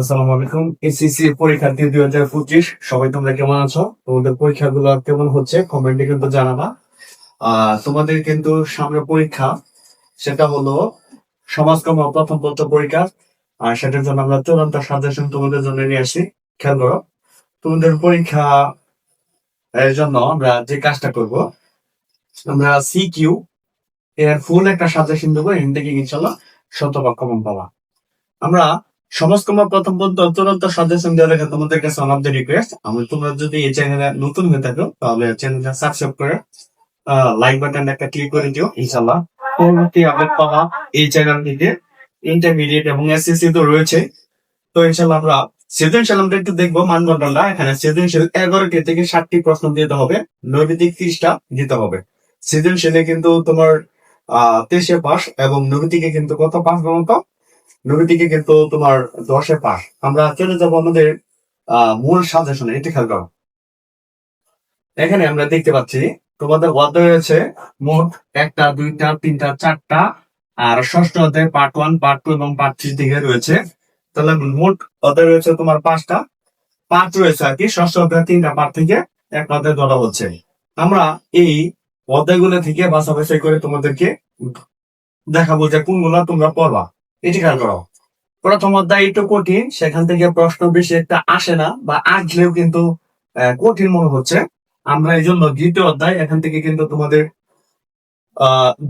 আসসালামু আলাইকুম। এসএসসি পরীক্ষার্থী দুই হাজার পঁচিশ। সবাই তোমরা কেমন আছো? তোমাদের পরীক্ষাগুলো কেমন হচ্ছে? কমেন্টে কিন্তু জানাবা। তোমাদের কিন্তু সামনে পরীক্ষা, সেটা হলো সমাজকর্ম প্রথম পত্র পরীক্ষা। আর সেটার জন্য আমরা চূড়ান্ত সাজেশন তোমাদের জন্য নিয়ে আসি খেয়াল করো, তোমাদের পরীক্ষা এর জন্য আমরা যে কাজটা করব, আমরা সি কিউ এর ফুল একটা সাজেশন দেবো। এখান থেকে ইনশাল্লাহ শতভাগ কমন পাবা। আমরা সমাজকর্ম প্রথম পর্যন্ত চূড়ান্ত সাজেশন দেওয়ার আগে তোমাদের কাছে আমাদের রিকোয়েস্ট আমি তোমরা যদি এই চ্যানেলে নতুন হয়ে থাকো, তাহলে চ্যানেলটা সাবস্ক্রাইব করে লাইক বাটন একটা ক্লিক করে দিও ইনশাল্লাহ পরবর্তী আপডেট পাওয়া এই ইন্টারমিডিয়েট এবং এসএসসি তো রয়েছে। তো ইনশাল্লাহ আমরা সৃজনশীল, আমরা একটু দেখব মানদণ্ডটা। এখানে সৃজনশীল এগারোটি থেকে ষাটটি প্রশ্ন দিতে হবে। নৈবিতিক ত্রিশটা দিতে হবে। সৃজনশীলে কিন্তু তোমার আহ তেইশে পাস এবং নৈবিতিকে কিন্তু কত? পাস বলতো? নবীটিকে কিন্তু তোমার দশে পাশ। আমরা চলে যাব আমাদের মূল সাজেশনে এটি খেয়াল করো। এখানে আমরা দেখতে পাচ্ছি, তোমাদের অধ্যায় রয়েছে মোট একটা, দুইটা, তিনটা, চারটা, আর ষষ্ঠ অধ্যায় পার্ট ওয়ান পার্ট টু এবং পার্ট থ্রি দিকে রয়েছে। তাহলে মোট অধ্যায় রয়েছে তোমার পাঁচটা। পার্ট রয়েছে আর কি, ষষ্ঠ অধ্যায় তিনটা পার্ট থেকে একটা অধ্যায় ধরা হচ্ছে। আমরা এই অধ্যায়গুলো থেকে বাছা বাছাই করে তোমাদেরকে দেখাবো যে কোনগুলো তোমরা পড়বা। এটি খেয়াল করো। প্রথম অধ্যায় একটু কঠিন, সেখান থেকে প্রশ্ন বেশি একটা আসে না, বা আসলেও কিন্তু কঠিন মনে হচ্ছে। আমরা এই জন্য দ্বিতীয় অধ্যায়, এখান থেকে কিন্তু তোমাদের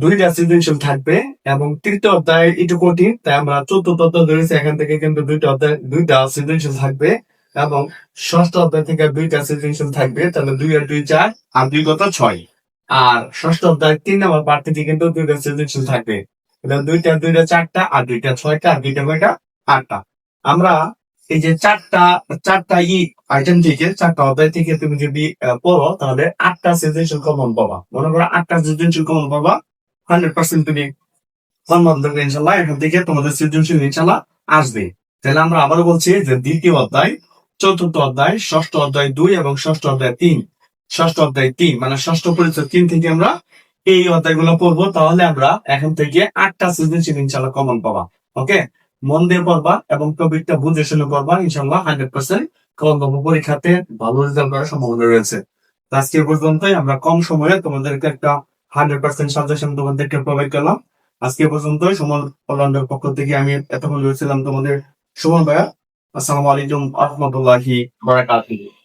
দুইটা সৃজনশীল থাকবে, এবং তৃতীয় অধ্যায় একটু কঠিন, তাই আমরা চতুর্থ অধ্যায় ধরেছি, এখান থেকে কিন্তু দুইটা অধ্যায়, দুইটা সৃজনশীল থাকবে, এবং ষষ্ঠ অধ্যায় থেকে দুইটা সৃজনশীল থাকবে, তাহলে দুই আর দুই চার, আর দুই কত ছয়। আর ষষ্ঠ অধ্যায় তিন নম্বর পার্ট থেকে কিন্তু দুইটা সৃজনশীল থাকবে। দুইটা দুইটা চারটা, আর দুইটা ছয়টা, আর দুইটা কয়টা? আটটা। আমরা এই যে চারটা চারটা ই আইটেম থেকে, চারটা অধ্যায় থেকে তুমি যদি পড়ো, তাহলে আটটা সৃজনশীল কমন পাবা। মনে করো আটটা সৃজনশীল কমন পাবা হান্ড্রেড পার্সেন্ট তুমি কমন দেবে ইনশাল্লাহ এখান থেকে তোমাদের সৃজনশীল ইনশাল্লাহ আসবে। তাহলে আমরা আবারও বলছি যে দ্বিতীয় অধ্যায়, চতুর্থ অধ্যায়, ষষ্ঠ অধ্যায় দুই এবং ষষ্ঠ অধ্যায় তিন। ষষ্ঠ অধ্যায় তিন মানে ষষ্ঠ পরিচয় তিন থেকে আমরা এই অধ্যায়গুলো পড়ব, তাহলে আমরা এখন থেকে আটটা সৃজনশীল ইনশাল্লাহ কমন পাবা ওকে মন দিয়ে পড়বা এবং টপিকটা বুঝে শুনে পড়বা ইনশাল্লাহ হান্ড্রেড পার্সেন্ট পাবো পরীক্ষাতে ভালো রেজাল্ট করার সম্ভাবনা রয়েছে। আজকে পর্যন্তই, আমরা কম সময়ে তোমাদেরকে একটা হান্ড্রেড পার্সেন্ট সাজেশন তোমাদেরকে প্রোভাইড করলাম। আজকে এ পর্যন্তই, সুমন পল্লান্ডের পক্ষ থেকে আমি এতক্ষণ রয়েছিলাম তোমাদের, সুমন ভাইয়া, আসসালামু আলাইকুম আহমদুল্লাহি বারাকাতুহু।